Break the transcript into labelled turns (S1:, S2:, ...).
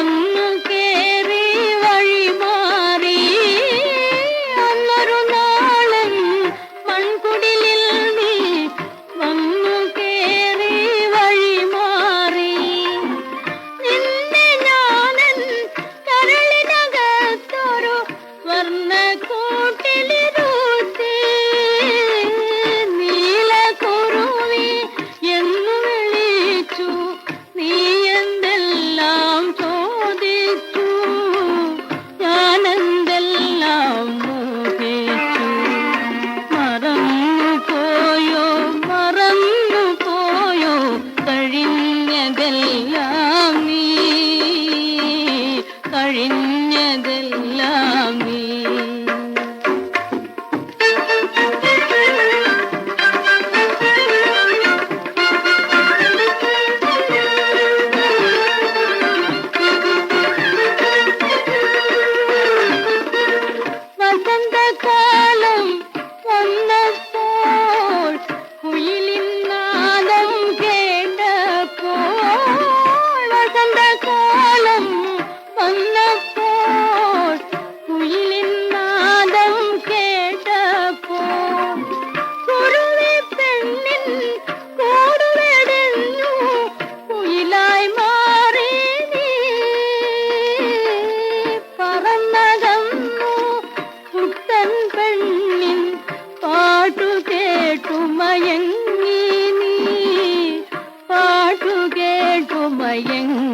S1: हम மயங்கி நீ பாட்டு கேட்டு மயங்கி